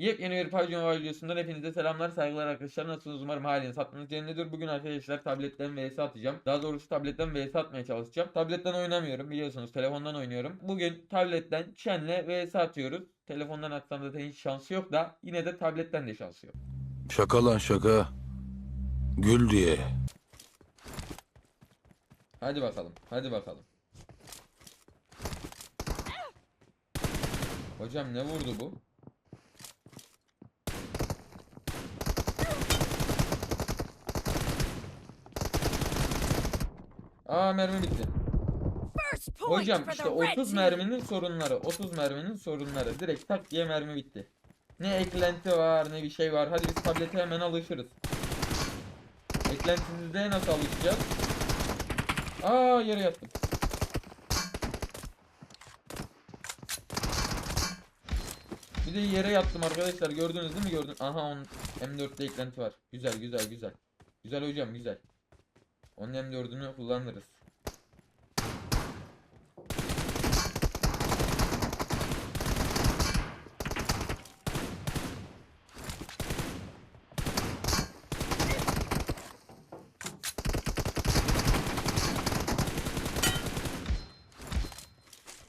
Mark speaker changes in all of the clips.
Speaker 1: Yepyeni bir Mobile videosundan hepinize selamlar saygılar arkadaşlar. Nasılsınız? Umarım haliniz hattınız yerindedir. Bugün arkadaşlar tabletten vs atacağım. Daha doğrusu tabletten vs atmaya çalışacağım. Tabletten oynamıyorum biliyorsunuz. Telefondan oynuyorum. Bugün tabletten Chen'le vs atıyoruz. Telefondan atsam zaten hiç şansı yok da yine de tabletten de şansı yok.
Speaker 2: Şaka lan şaka. Gül diye.
Speaker 1: hadi bakalım hadi bakalım. Hocam ne vurdu bu Aa mermi bitti. Hocam işte
Speaker 3: the red
Speaker 1: 30
Speaker 3: team.
Speaker 1: merminin sorunları. 30 merminin sorunları. Direkt tak diye mermi bitti. Ne eklenti var ne bir şey var. Hadi biz tablete hemen alışırız. Eklentisizliğe nasıl alışacağız? Aa yere yattım. Bir de yere yattım arkadaşlar. Gördünüz değil mi? Gördün. Aha onun M4'te eklenti var. Güzel güzel güzel. Güzel hocam güzel. Onun M4'ünü kullanırız.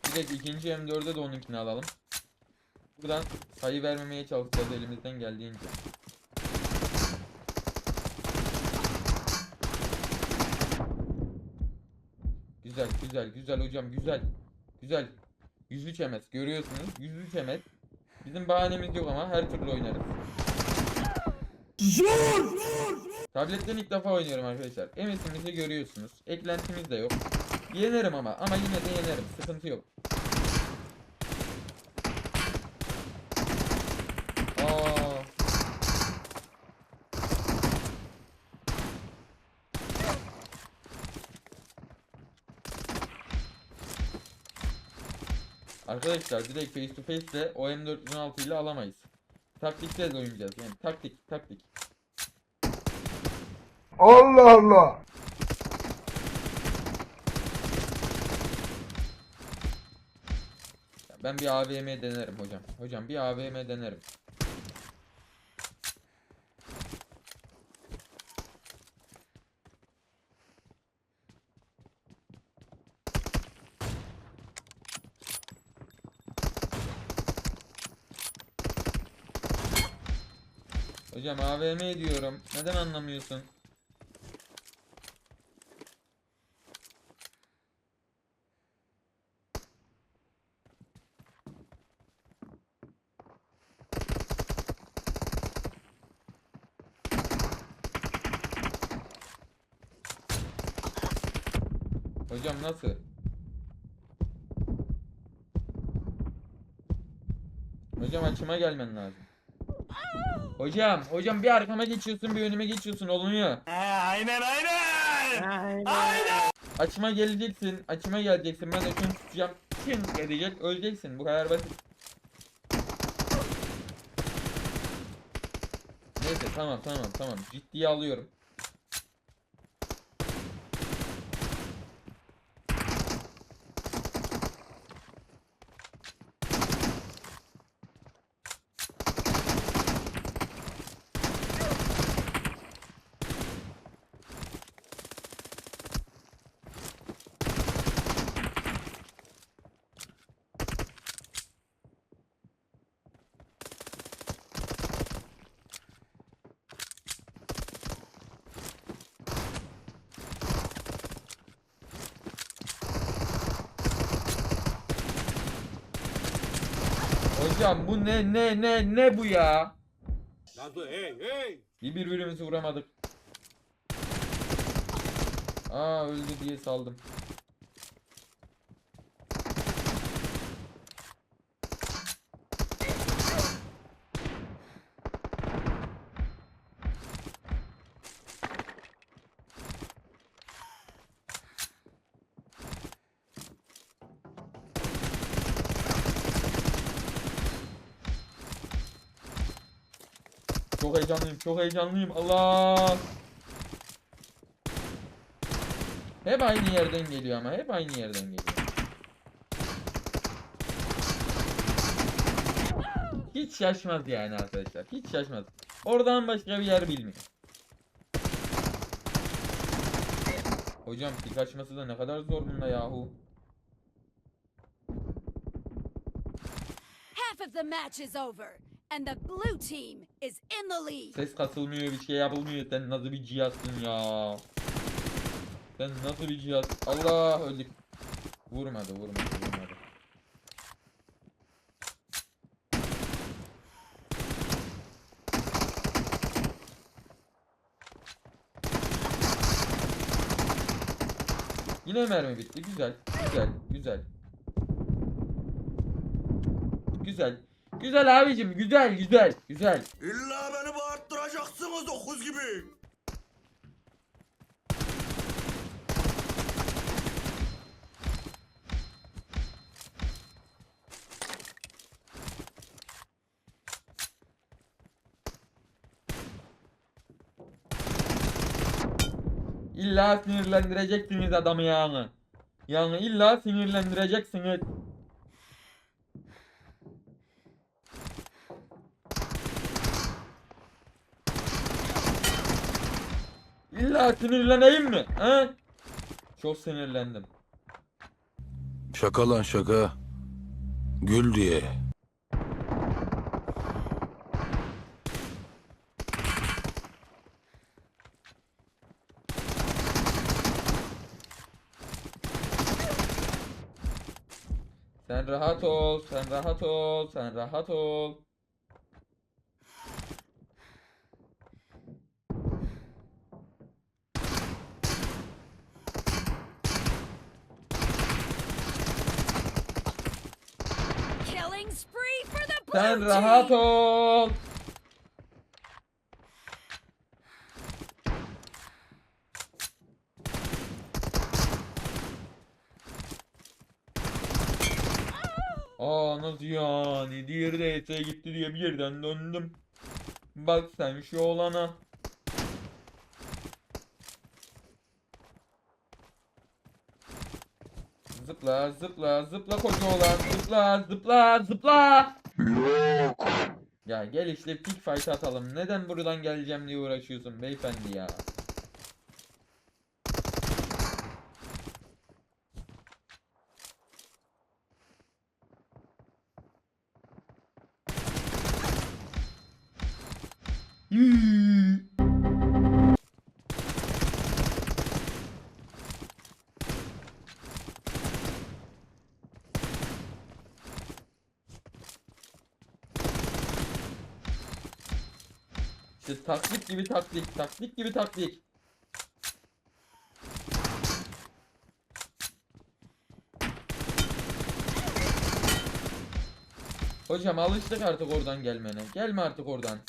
Speaker 1: Direkt ikinci M4'e de onunkini alalım. Buradan sayı vermemeye çalışacağız elimizden geldiğince. Güzel güzel güzel hocam güzel. Güzel. 103 MS görüyorsunuz. 103 MS. Bizim bahanemiz yok ama her türlü oynarız. Tabletten ilk defa oynuyorum arkadaşlar. MS'imizi görüyorsunuz. Eklentimiz de yok. Yenerim ama ama yine de yenerim. Sıkıntı yok. Aa. Arkadaşlar direkt face to face ile o M416 ile alamayız. Taktiksel oynayacağız yani taktik taktik.
Speaker 4: Allah Allah.
Speaker 1: Ben bir AVM denerim hocam. Hocam bir AVM denerim. Hocam AVM diyorum. Neden anlamıyorsun? Hocam nasıl? Hocam açıma gelmen lazım. Hocam, hocam bir arkama geçiyorsun, bir önüme geçiyorsun, olmuyor.
Speaker 4: aynen aynen.
Speaker 1: Açıma geleceksin, açıma geleceksin. Ben de şunu tutacağım. Kim edecek? Öleceksin. Bu kadar basit. Neyse tamam tamam tamam. Ciddiye alıyorum. Hocam bu ne ne ne ne bu ya?
Speaker 4: Nazo hey hey.
Speaker 1: Bir birbirimizi vuramadık. Aa öldü diye saldım. Çok heyecanlıyım, çok heyecanlıyım. Allah! Hep aynı yerden geliyor ama hep aynı yerden geliyor. Hiç şaşmaz yani arkadaşlar. Hiç şaşmaz. Oradan başka bir yer bilmiyor. Hocam pik açması da ne kadar zor bunda yahu.
Speaker 3: Half of the match is over, and the blue team is in the lead.
Speaker 1: Ses kasılmıyor, bir şey yapılmıyor. Sen nasıl bir cihazsın ya? Sen nasıl bir cihaz? Allah öldük. Vurmadı, vurmadı, vurmadı. Yine mermi bitti. Güzel, güzel, güzel. Güzel. Güzel abicim, güzel, güzel, güzel.
Speaker 4: İlla beni bağırttıracaksınız okuz gibi.
Speaker 1: İlla sinirlendireceksiniz adamı yani. Yani illa sinirlendireceksiniz. İlla sinirleneyim mi? He? Çok sinirlendim.
Speaker 2: Şaka lan şaka. Gül diye.
Speaker 1: Sen rahat ol, sen rahat ol, sen rahat ol.
Speaker 3: Killing spree for the blue
Speaker 1: Sen rahat ol. Aa nasıl yani? Diğeri de ET'ye gitti diye birden döndüm. Bak sen şu olana. Zıpla zıpla zıpla koca olan zıpla zıpla zıpla. Ya gel işte pick fight atalım. Neden buradan geleceğim diye uğraşıyorsun beyefendi ya. İşte taktik gibi taktik, taktik gibi taktik. Hocam alıştık artık oradan gelmene. Gelme artık oradan.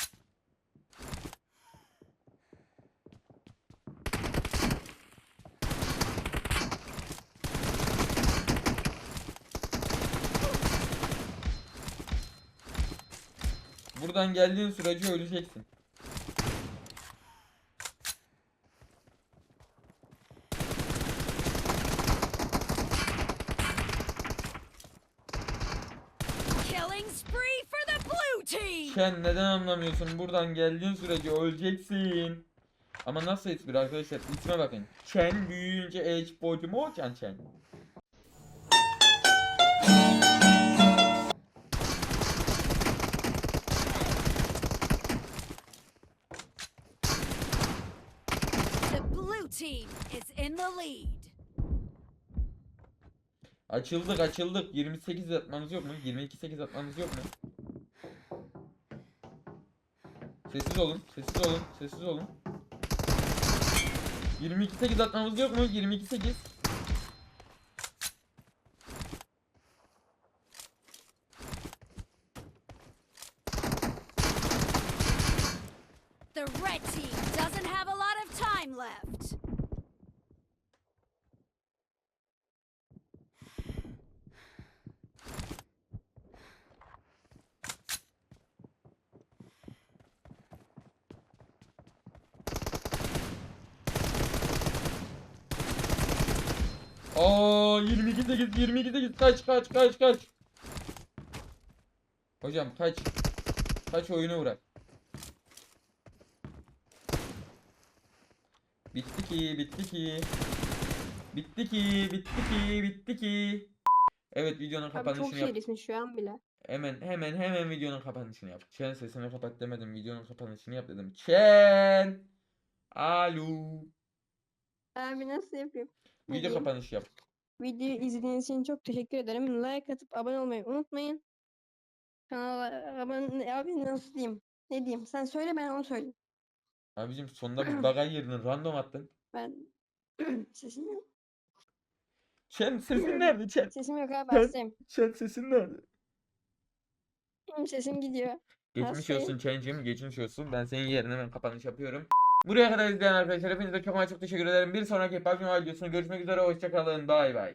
Speaker 1: Buradan geldiğin sürece öleceksin. Sen neden anlamıyorsun? Buradan geldiğin sürece öleceksin. Ama nasıl espri arkadaşlar? İsme bakın. Chen büyüyünce
Speaker 3: is in the lead.
Speaker 1: Açıldık açıldık. 28 atmanız yok mu? 22 8 atmanız yok mu? Sessiz olun. Sessiz olun. Sessiz olun. 22 8 atmamız yok mu? 22 8.
Speaker 3: The red team doesn't have a lot of time left.
Speaker 1: Aa 22 8 22 8 kaç kaç kaç kaç. Hocam kaç. Kaç oyunu uğraş. Bitti ki, bitti ki. Bitti ki, bitti ki, bitti ki. Evet videonun
Speaker 5: Abi çok
Speaker 1: kapanışını yap.
Speaker 5: serisin şu an bile.
Speaker 1: Hemen hemen hemen videonun kapanışını yap. Çen sesini kapat demedim. Videonun kapanışını yap dedim. Çen. Alo.
Speaker 5: Abi nasıl yapayım?
Speaker 1: Video kapanışı yap.
Speaker 5: Videoyu izlediğiniz için çok teşekkür ederim. Like atıp abone olmayı unutmayın. Kanala abone... Abi nasıl diyeyim? Ne diyeyim? Sen söyle ben onu söyleyeyim.
Speaker 1: Abicim sonunda bir bagaj yerine random attın.
Speaker 5: Ben... sesim yok.
Speaker 1: Çen sesin nerede Çen?
Speaker 5: Sesim yok abi hastayım.
Speaker 1: Çen sesin nerede?
Speaker 5: Sesim gidiyor.
Speaker 1: Geçmiş
Speaker 5: Hastayım.
Speaker 1: olsun Çen'cim. Geçmiş olsun. Ben senin yerine ben kapanış yapıyorum. Buraya kadar izleyen arkadaşlar hepinize çok ama çok teşekkür ederim. Bir sonraki PUBG Mobile videosunda görüşmek üzere. Hoşçakalın. Bay bay.